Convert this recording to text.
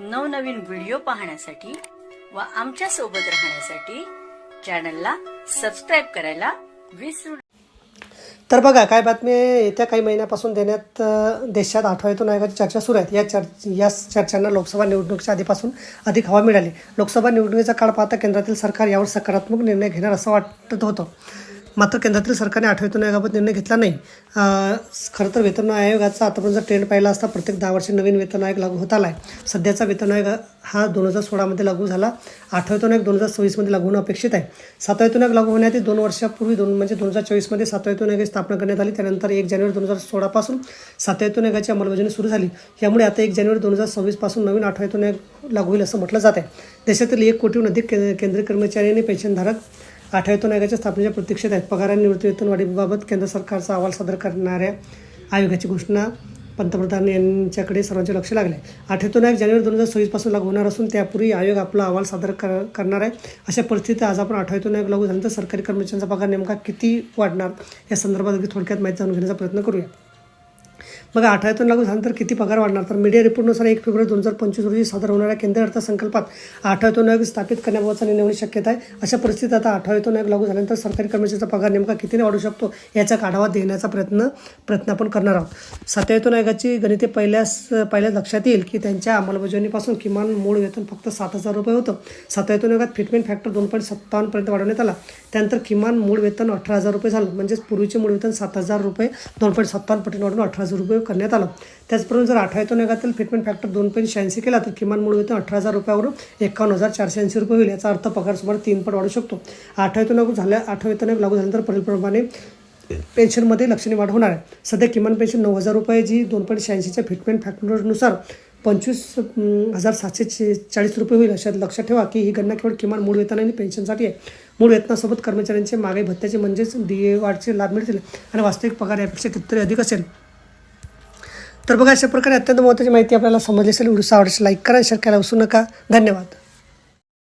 नवनवीन व्हिडिओ पाहण्यासाठी व आमच्यासोबत राहण्यासाठी चॅनलला सबस्क्राईब करायला विसरू तर बघा काय बातमी येत्या काही महिन्यापासून देण्यात देशात आठवड्यातून आयोगाची चर्चा सुरू आहेत या चर्च या चर्चांना लोकसभा निवडणुकीच्या आधीपासून अधिक हवा मिळाली. लोकसभा निवडणुकीचा काळ पाहता केंद्रातील सरकार यावर सकारात्मक निर्णय घेणार असं वाटत होतं. मात्र केंद्रातील सरकारने आठवेतून आयोगाबाबत निर्णय घेतला नाही. खरं तर वेतन आयोगाचा आतापर्यंत ट्रेंड पाहिला असता प्रत्येक दहा वर्षी नवीन वेतन आयोग लागू होत आला आहे सध्याचा वेतन आयोग हा दोन हजार सोळामध्ये लागू झाला. आठवेतून आयोग दोन हजार सव्वीसमध्ये लागू होणं अपेक्षित आहे. सातवा आयोग लागू होण्याआधी दोन वर्षापूर्वी दोन म्हणजे दोन हजार चोवीसमध्ये सातव्यातून वेतन आयोगाची स्थापना करण्यात आली. त्यानंतर एक जानेवारी दोन हजार सोळापासून सातव्या आयोगाची अंमलबजावणी सुरू झाली. यामुळे आता एक जानेवारी दोन हजार सव्वीसपासून नवीन आठवा आयोग लागू होईल असं म्हटलं जात आहे. देशातील एक कोटीहून अधिक केंद्रीय कर्मचारी आणि पेन्शनधारक आठव्यातून आयोगाच्या स्थापनेच्या प्रतीक्षेत आहेत. पगार आणि निवृत्ती वाढीबाबत केंद्र सरकारचा अहवाल सादर करणाऱ्या आयोगाची घोषणा पंतप्रधान यांच्याकडे सर्वांचे लक्ष लागले. आठवतो आयोग जानेवारी दोन हजार सव्वीसपासून लागू होणार असून त्यापूर्वी आयोग आपला अहवाल सादर कर करणार आहे. अशा परिस्थितीत आज आपण आठवतो आयोग लागू झाल्यानंतर सरकारी कर्मचाऱ्यांचा पगार नेमका किती वाढणार? या संदर्भात अगदी थोडक्यात माहिती जाणून घेण्याचा प्रयत्न करूया. बघा आठवड्यातून लागू झाल्यानंतर किती पगार वाढणार? तर मीडिया रिपोर्टनुसार एक फेब्रुवारी दोन हजार पंचवीस रोजी सादर होणाऱ्या केंद्रीय अर्थसंकल्पात आठवड्यातून आयोग स्थापित करण्याबाबतचा निर्णय होण्याची शक्यता आहे. अशा परिस्थितीत आता आठवड्यातून आयोग लागू झाल्यानंतर सरकारी कर्मचाऱ्याचा पगार नेमका कितीने वाढू शकतो याचा आढावा देण्याचा प्रयत्न प्रयत्न आपण करणार आहोत. सातव्या आयोगाची गणिते पहिल्यास पहिल्याच लक्षात येईल की त्यांच्या अंमलबजावणीपासून किमान मूळ वेतन फक्त सात हजार रुपये होतं. सातव्या आयोगात फिटमेंट फॅक्टर दोन पॉईंट सत्तावन्नपर्यंत वाढवण्यात आला. त्यानंतर किमान मूळ वेतन अठरा हजार रुपये झालं. म्हणजेच पूर्वीचे मूळ वेतन सात हजार रुपये दोन पॉईंट सत्तावन्न पटीने वाढून अठरा हजार रुपये करण्यात आला. त्याचप्रमाणे जर आठव्या नगातील फिटमेंट फॅक्टर दोन पॉईंट शहाऐंशी केला तर किमान मूळ वेतन अठरा हजार रुपयावरून एकावन्न हजार चारशे ऐंशी रुपये होईल. याचा अर्थ पगार सुमारे तीन पट वाढू शकतो. आठव्या लागू झाल्या आठव्या वेतन लागू झाल्यानंतर पुढीलप्रमाणे पेन्शनमध्ये लक्षणीय वाढ होणार आहे. सध्या किमान पेन्शन नऊ हजार रुपये जी दोन पॉईंट शहाऐंशीच्या फिटमेंट फॅक्टरनुसार पंचवीस हजार सातशे चे- चाळीस रुपये होईल. अशा लक्षात ठेवा की ही गणना केवळ किमान मूळ वेतन आणि पेन्शनसाठी आहे. मूळ वेतनासोबत कर्मचाऱ्यांचे मागे भत्त्याचे म्हणजेच डी ए वाढचे लाभ मिळतील आणि वास्तविक पगार यापेक्षा कितीतरी अधिक असेल. तर बघा अशा प्रकारे अत्यंत महत्त्वाची माहिती आपल्याला समजली असेल. व्हिडिओ आवडल्यास लाईक करा शेअर करायला विसरू नका. धन्यवाद.